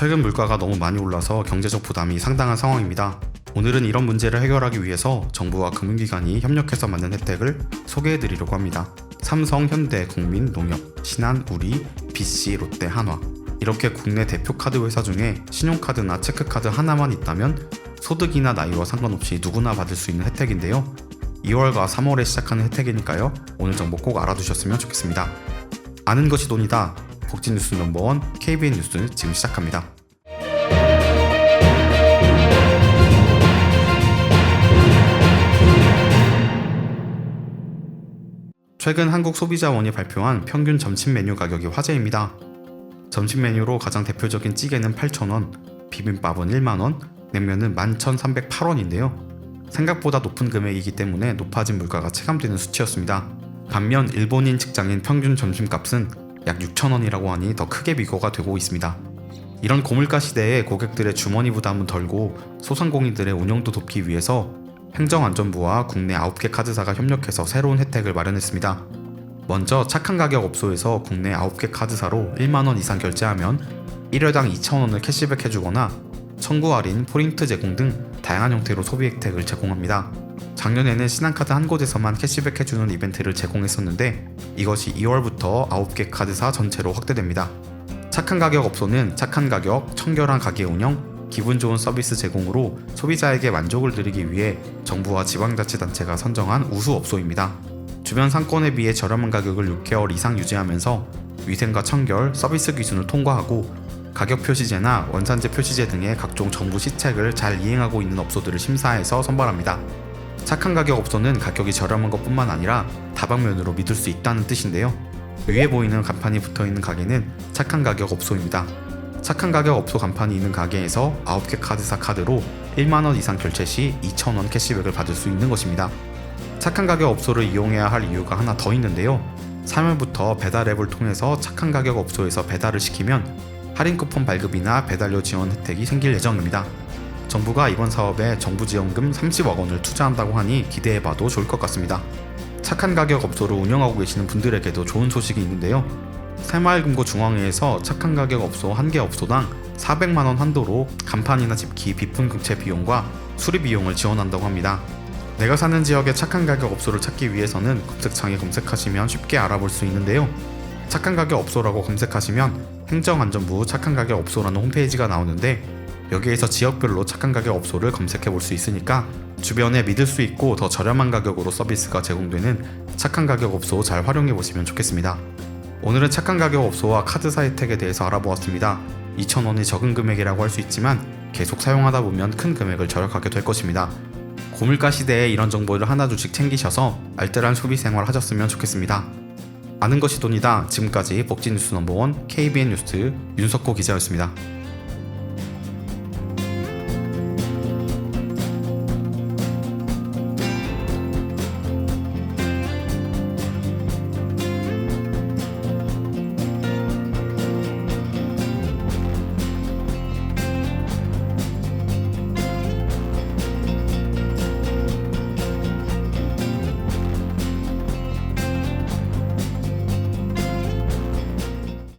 최근 물가가 너무 많이 올라서 경제적 부담이 상당한 상황입니다. 오늘은 이런 문제를 해결하기 위해서 정부와 금융기관이 협력해서 만든 혜택을 소개해 드리려고 합니다. 삼성, 현대, 국민, 농협, 신한, 우리, BC, 롯데, 한화 이렇게 국내 대표 카드 회사 중에 신용카드나 체크카드 하나만 있다면 소득이나 나이와 상관없이 누구나 받을 수 있는 혜택인데요. 2월과 3월에 시작하는 혜택이니까요. 오늘 정보 꼭 알아두셨으면 좋겠습니다. 아는 것이 돈이다. 복지 뉴스 넘버원 KBN 뉴스 지금 시작합니다. 최근 한국 소비자원이 발표한 평균 점심 메뉴 가격이 화제입니다. 점심 메뉴로 가장 대표적인 찌개는 8,000원, 비빔밥은 1만원, 냉면은 11,308원인데요. 생각보다 높은 금액이기 때문에 높아진 물가가 체감되는 수치였습니다. 반면 일본인 직장인 평균 점심값은 약 6,000원이라고 하니 더 크게 비교가 되고 있습니다. 이런 고물가 시대에 고객들의 주머니 부담은 덜고 소상공인들의 운영도 돕기 위해서 행정안전부와 국내 9개 카드사가 협력해서 새로운 혜택을 마련했습니다. 먼저 착한 가격 업소에서 국내 9개 카드사로 1만원 이상 결제하면 1회당 2,000원을 캐시백 해주거나 청구 할인, 포인트 제공 등 다양한 형태로 소비 혜택을 제공합니다. 작년에는 신한카드 한 곳에서만 캐시백 해주는 이벤트를 제공했었는데 이것이 2월부터 9개 카드사 전체로 확대됩니다. 착한 가격 업소는 착한 가격, 청결한 가게 운영, 기분 좋은 서비스 제공으로 소비자에게 만족을 드리기 위해 정부와 지방자치단체가 선정한 우수 업소입니다. 주변 상권에 비해 저렴한 가격을 6개월 이상 유지하면서 위생과 청결, 서비스 기준을 통과하고 가격 표시제나 원산지 표시제 등의 각종 정부 시책을 잘 이행하고 있는 업소들을 심사해서 선발합니다. 착한 가격 업소는 가격이 저렴한 것뿐만 아니라 다방면으로 믿을 수 있다는 뜻인데요. 위에 보이는 간판이 붙어 있는 가게는 착한 가격 업소입니다. 착한 가격 업소 간판이 있는 가게에서 9개 카드사 카드로 1만원 이상 결제 시 2,000원 캐시백을 받을 수 있는 것입니다. 착한 가격 업소를 이용해야 할 이유가 하나 더 있는데요. 3월부터 배달 앱을 통해서 착한 가격 업소에서 배달을 시키면 할인 쿠폰 발급이나 배달료 지원 혜택이 생길 예정입니다. 정부가 이번 사업에 정부 지원금 30억 원을 투자한다고 하니 기대해봐도 좋을 것 같습니다. 착한 가격 업소를 운영하고 계시는 분들에게도 좋은 소식이 있는데요. 새마을금고 중앙회에서 착한 가격 업소 한 개 업소당 400만 원 한도로 간판이나 집기, 비품 교체 비용과 수리 비용을 지원한다고 합니다. 내가 사는 지역의 착한 가격 업소를 찾기 위해서는 검색창에 검색하시면 쉽게 알아볼 수 있는데요. 착한 가격 업소라고 검색하시면 행정안전부 착한 가격 업소라는 홈페이지가 나오는데 여기에서 지역별로 착한 가격 업소를 검색해 볼 수 있으니까 주변에 믿을 수 있고 더 저렴한 가격으로 서비스가 제공되는 착한 가격 업소 잘 활용해 보시면 좋겠습니다. 오늘은 착한 가격 업소와 카드사 혜택에 대해서 알아보았습니다. 2,000원이 적은 금액이라고 할 수 있지만 계속 사용하다 보면 큰 금액을 절약하게 될 것입니다. 고물가 시대에 이런 정보를 하나둘씩 챙기셔서 알뜰한 소비 생활 하셨으면 좋겠습니다. 아는 것이 돈이다. 지금까지 복지 뉴스 넘버원 KBN 뉴스 윤석호 기자였습니다.